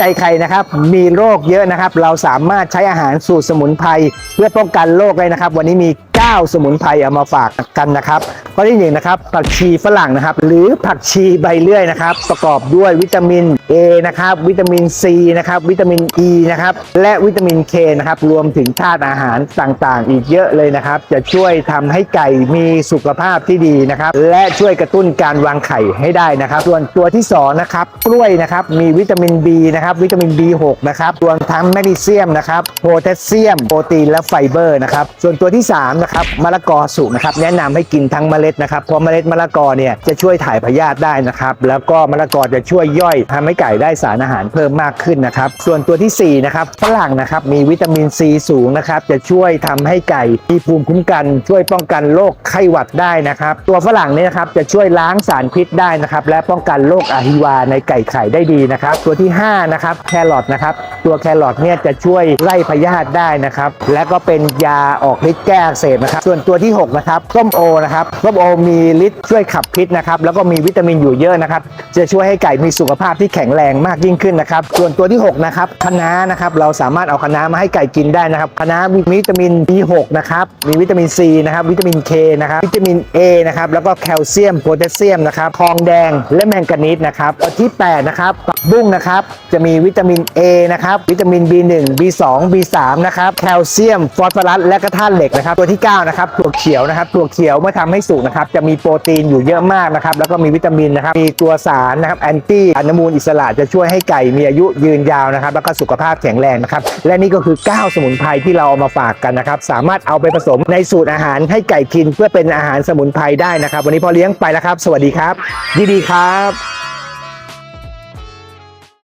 ใจใครนะครับมีโรคเยอะนะครับ เราสามารถใช้อาหารสูตรสมุนไพรเพื่อป้องกันโรคเลยนะครับ วันนี้มี 9 สมุนไพรเอามาฝากกันนะครับข้อที่หนึ่งนะครับผักชีฝรั่งนะครับ หรือผักชีใบเลื่อยนะครับ ประกอบด้วยวิตามิน A นะครับ วิตามิน C นะครับ วิตามิน E นะครับ และวิตามิน K นะครับ รวมถึงธาตุอาหารต่างๆ อีกเยอะเลยนะครับ จะช่วยทำให้ไก่มีสุขภาพที่ดีนะครับ และช่วยกระตุ้นการวางไข่ให้ได้นะครับ ส่วนตัวที่สองนะครับกล้วยนะครับ มีวิตามิน B นะครับ วิตามิน B6 นะครับ รวมทั้งแมกนีเซียมนะครับ โพแทสเซียม โปรตีน และไฟเบอร์นะครับ ส่วนตัวที่3นะครับมะละกอสุกนะครับแนะนำให้กินทั้งเมล็ดนะครับเพราะเมล็ดมะละกอเนี่ยจะช่วยถ่ายพยาธิได้นะครับแล้วก็มะละกอจะช่วยย่อยทำให้ไก่ได้สารอาหารเพิ่มมากขึ้นนะครับส่วนตัวที่4นะครับฝรั่งนะครับมีวิตามินซีสูงนะครับจะช่วยทำให้ไก่มีภูมิคุ้มกัน ช่วยป้องกันโรคไข้หวัดได้นะครับ ตัวฝรั่งเนี่ยนะครับจะช่วยล้างสารพิษได้นะครับและป้องกันโรคอะฮิวาในไก่ไข่ได้ดีนะครับ ตัวที่5นะครับแครอทนะครับตัวแครอทเนี่ยจะช่วยไล่พยาธิได้นะครับและก็เป็นยาออกฤทธิ์แก้เสบนะครับ ส่วนตัวที่ 6 นะครับส้มโอนะครับส้มโอมีฤทธิ์ช่วยขับพิษนะครับแล้วก็มีวิตามินอยู่เยอะนะครับ จะช่วยให้ไก่มีสุขภาพที่แข็งแรงมากยิ่งขึ้นนะครับ ส่วนตัวที่ 6 นะครับคะน้านะครับ เราสามารถเอาคะน้ามาให้ไก่กินได้นะครับคะน้ามีวิตามิน B6 นะครับมีวิตามิน C นะครับ วิตามิน K นะครับ วิตามิน A นะครับ แล้วก็แคลเซียมโพแทสเซียมนะครับทองแดงและแมงกานีสนะครับตัวที่ 8 นะครับผักบุ้งนะครับ จะมีวิตามิน A นะครับ วิตามิน B1 B2 B3 นะครับ แคลเซียม ฟอสฟอรัส และก็ธาตุเหล็กนะครับ ตัวที่ 9นะครับถั่วเขียวนะครับถั่วเขียวเมื่อทำให้สุกนะครับจะมีโปรตีนอยู่เยอะมากนะครับแล้วก็มีวิตามินนะครับมีตัวสารนะครับแอนตี้อนุมูลอิสระจะช่วยให้ไก่มีอายุยืนยาวนะครับแล้วก็สุขภาพแข็งแรงนะครับและนี่ก็คือ 9 สมุนไพรที่เราเอามาฝากกันนะครับสามารถเอาไปผสมในสูตรอาหารให้ไก่กินเพื่อเป็นอาหารสมุนไพรได้นะครับ วันนี้พอเลี้ยงไปแล้วครับ สวัสดีครับดีดีครับ